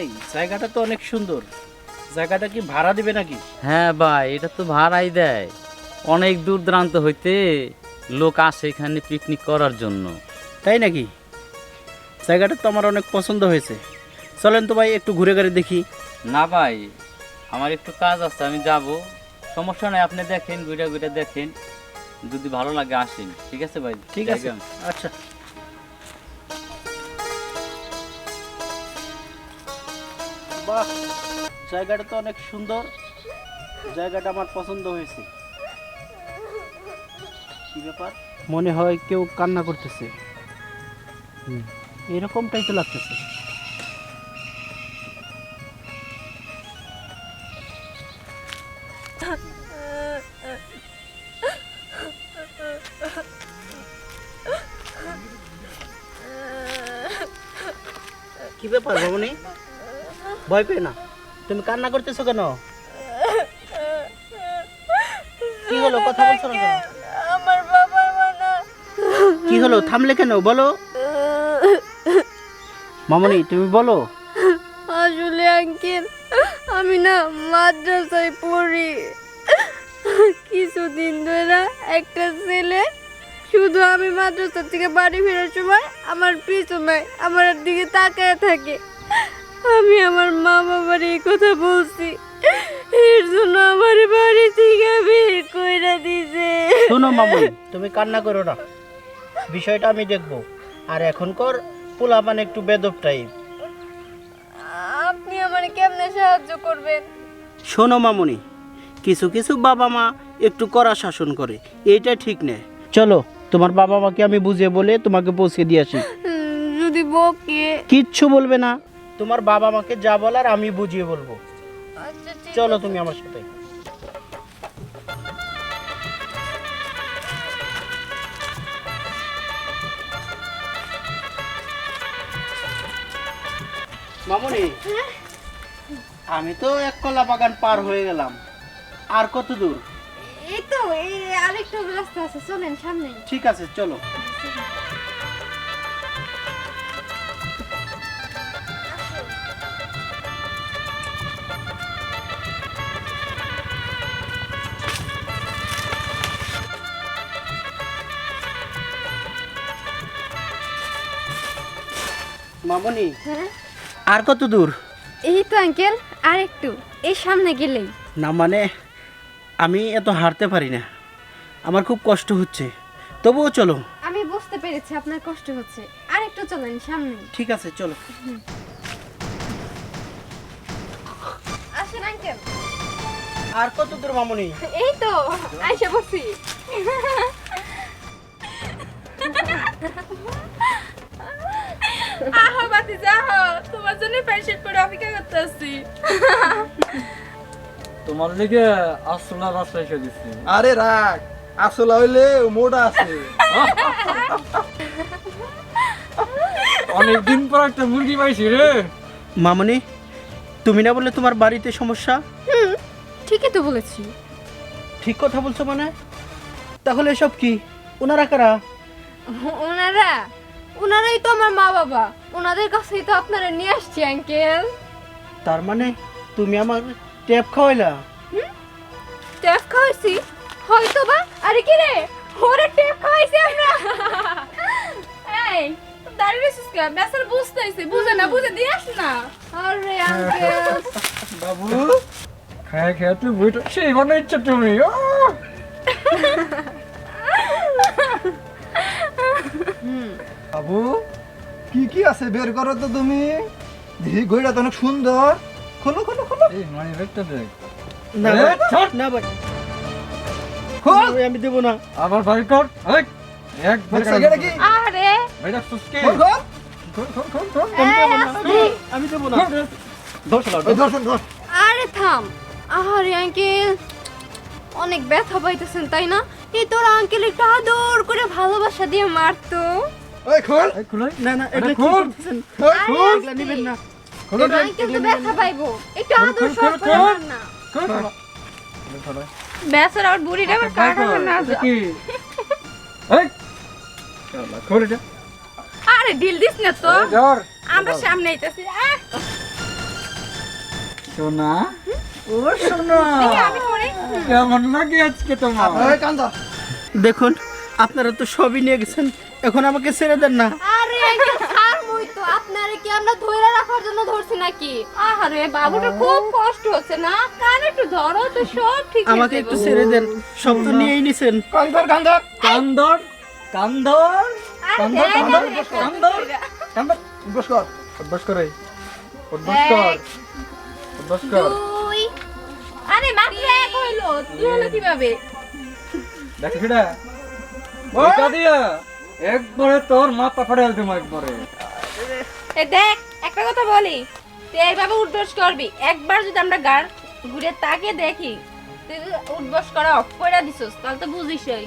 এই জায়গাটা তো অনেক সুন্দর। জায়গাটা কি ভাড়া দিবে নাকি? হ্যাঁ ভাই এটা তো ভাড়াই দেয়। অনেক দূর দূরান্ত হইতে লোক আসে এখানে পিকনিক করার জন্য। তাই নাকি? জায়গাটা তো আমার অনেক পছন্দ হয়েছে। চলেন তো ভাই একটু ঘুরে ঘুরে দেখি। না ভাই আমার একটু কাজ আছে আমি যাব। সমস্যা নাই আপনি দেখেন ঘুরে ঘুরে দেখেন। যদি ভালো লাগে আসেন ঠিক আছে ভাই? ঠিক আছে। আচ্ছা। বাহ জায়গাটা তো অনেক সুন্দর। জায়গাটা আমার পছন্দ হয়েছে। কি ব্যাপার? মনে হয় কেউ কান্না করতেছে। এরকমটাই তো লাগতেছে। কি ব্যাপার রমণী ভয় পেয়ে না। তুমি কান্না করতেছো কেন? কি হলো? কথা বলছো না কেন? আমার বাবার মানা। কি হলো? থামলে কেন? বলো। মামনি তুমি বলো। আসলে আঙ্কেল আমি না মাদ্রাসায় পড়ি। কিছুদিন ধরে একটা ছেলে শুধু আমি মাদ্রাসা থেকে বাড়ি ফেরার সময় আমার পিছনে আমার দিকে তাকায় থাকে। আমি আমার মা বাবার এই কথা বলছি। এর জন্য আমার বাড়ি থেকে বের কইরা দিছে। শোনো মামনি তুমি কান্না করো না। বিষয়টা আমি দেখব। আর এখনকার পোলাপান একটু বেদব টাইপ আপনি আমার কেমনে সাহায্য করবেন? শোনো মামুনি কিছু কিছু বাবা মা একটু কড়া শাসন করে এইটা ঠিক নেই চলো তোমার বাবা মাকে আমি বুঝিয়ে বলে তোমাকে পৌঁছে দিয়ে আসি। যদি বকে কিচ্ছু বলবে না। তোমার বাবা মাকে যা বলার আমি বুঝিয়ে বলব। আচ্ছা চলো তুমি আমার সাথে। মামনি আমি তো এক কলা বাগান পার হয়ে গেলাম। আর কত দূর? এই তো এই আরেকটা রাস্তা আছে চলেন সামনে ঠিক আছে চলো। মামনি হ্যাঁ? আর কত দূর? এই তো আঙ্কেল আর একটু। এই সামনে গেলেই। না মানে আমি এত হারতে পারি না। আমার খুব কষ্ট হচ্ছে। তবুও চলো। আমি বুঝতে পেরেছি আপনার কষ্ট হচ্ছে। আরেকটু চলেন সামনে। ঠিক আছে চলো। আসেন আঙ্কেল। আর কত দূর মামনি? এই তো আইসা বসি আহো বাতি যাও তোমার জন্য প্যান্ট পরে অপেক্ষা করতে আসছি। তোমার দিকে আসলা রাস্তা এসে দিচ্ছি আরে রাখ আসলে হইলে মোটা আছে। অনেকদিন পর একটা মুরগি পাইছি রে। মামনি তুমি না বললে তোমার বাড়িতে সমস্যা? হুম ঠিকই তো বলেছি। ঠিক কথা বলছো মানে? তাহলে এসব কি? ওনারা কারা? ওনারা? ওনারাই তো আমার মা বাবা। ওনাদের কাছেই তো আপনারা নিয়ে আসছি আঙ্কেল। তার মানে তুমি আমার ট্যাপ খাওয়াইলা? টেপ খাওয়াইছি? হয়তো বা আরে কি রে? ওরে টেপ খাওয়াইছি আমরা। এই দাঁড়িয়ে কে বুঝতেছি বুঝে না বুঝে দিয়ে আস না। আরে আঙ্কেল। বাবু খায় খায় তুই বইটা সেই বানাইছো তুমি বাবু কি কি আছে বের করো তো তুমি? দেখি ঘড়িটা তো অনেক সুন্দর। খোলো খোলো খোলো। এই মানে ব্যাগটা দেখ না ভাই, না ভাই খোল। আমি দেবো না। আবার কর। এই একবার দেখছ এটা কি? আরে। ভাইটা সুস্কে। খোল খোল। দেবো না। এই, আমি দেবো না। দর্শন আরে থাম। আরে আঙ্কেল অনেক ব্যথা পাইতেছেন তাই না? এই তোর আঙ্কেল একটু আদর করে ভালোবাসা দিয়ে মারতো। ওই খোল। এই খুলাই না না এগুলা খোল। ওই খোল এগুলা নিবেন না। খুলো রে আঙ্কেল ব্যথা পাইবো। একটু খোল, আদর খোল, সব খোল, খোল। মার না। খুলো বেসার আর বুড়িটা আমার কাটানো না কি? এই শালা খোল এটা। আরে ডিল দিস না তো। আমরা সামনে আইতাছি। সোনা। ও সোনা। কেমন লাগে আজকে তোমার? দেখুন আপনারা তো সবই নিয়ে গেছেন। এখন আমাকে ছেড়ে দেন না। আরে ছাড় মই তো। আপনারে কি আমরা ধরে রাখার জন্য ধরছি নাকি? আহারে বাবুটা খুব কষ্ট হচ্ছে না? কান একটু ধরো তো সব ঠিক হয়ে আমাকে একটু ছেড়ে দেন। সব তো নিয়েই নিছেন। কান্দর কান্দর। কান্দর কান্দর আরে কান্দর দেখ, কান্দর কান্দর উঠবস কর অভ্যাস করে। অভ্যাস কর অভ্যাস কর। দুই। আরে মাত্র এক হইল। দুই হলো কীভাবে? দেখ সেটা ওইটা দিয়া একবারে তোর মাথা ফাড়ে আলতে একবারে। এ দেখ একটা কথা বলি। তুই এইভাবে উঠবস করবি। একবার যদি আমরা গাড় ঘুরে তাকে দেখি তুই উঠবস করা অফ করে দিছস তাহলে তো বুঝিসই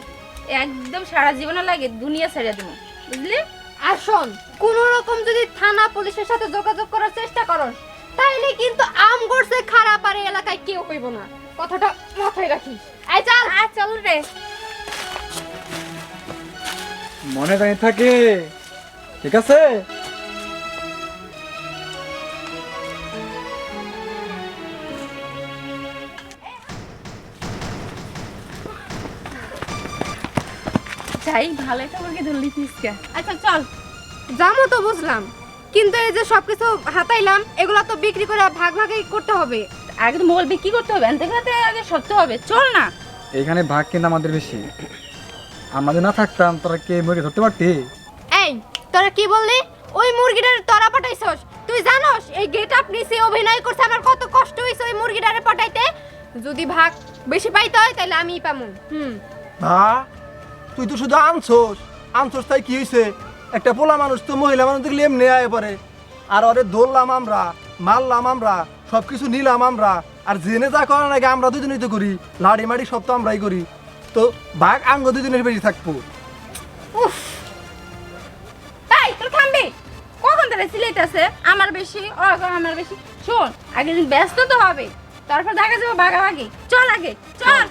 একদম সারা জীবনে লাগে দুনিয়া ছেড়ে দেবো। বুঝলি? আর শোন কোন রকম যদি থানা পুলিশের সাথে যোগাযোগ করার চেষ্টা করস তাইলে কিন্তু আম গড়ছে খারাপ আর এলাকায় কেউ হইব না। কথাটা মাথায় রাখিস। আই চল। আর চল রে। মনে জানি থাকে। ঠিক আছে? যাই ভালো একটা মুরগি ধরলি আচ্ছা চল। জামো তো বুঝলাম। কিন্তু এই যে সবকিছু হাতাইলাম এগুলো তো বিক্রি করে ভাগ ভাগই করতে হবে। আগে তো মোবাইল বিক্রি করতে হবে এনতে আগে সত্য হবে। চল না। এইখানে ভাগ কিন্তু আমাদের বেশি। আমাদের না থাকতাম তোরা কে মুরগি ধরতে পারতি? এই তোরা কি বললি? ওই মুরগিটারে তোরা পাঠাইছস? তুই জানোস এই গেট আপ নিচে অভিনয় করছে আমার কত কষ্ট হইছে ওই মুরগিটারে পাঠাইতে? যদি ভাগ বেশি পাইতে হয় তাহলে আমিই পামু। হুম। না তুই তো শুধু আনছোস। আনছোস তাই কি হয়েছে একটা পোলা মানুষ তো মহিলা মানুষ দেখলে এমনি আয় পরে আর ওরে ধরলাম আমরা মারলাম আমরা সব কিছু নিলাম আমরা। আর জেনে যা করার আগে আমরা দুজনেই তো করি। লাড়ি মাড়ি সব তো আমরাই করি। তো বাঘ আঙ্গ দুজনের বেশি থাকব। তাই তোর থামবি কখন তারা সিলাইতেছে আমার বেশি, ও আমার বেশি? শোন, আগে দিন ব্যস্ত তো হবে, তারপর দেখা যাবে ভাগাভাগি। চল আগে, চল।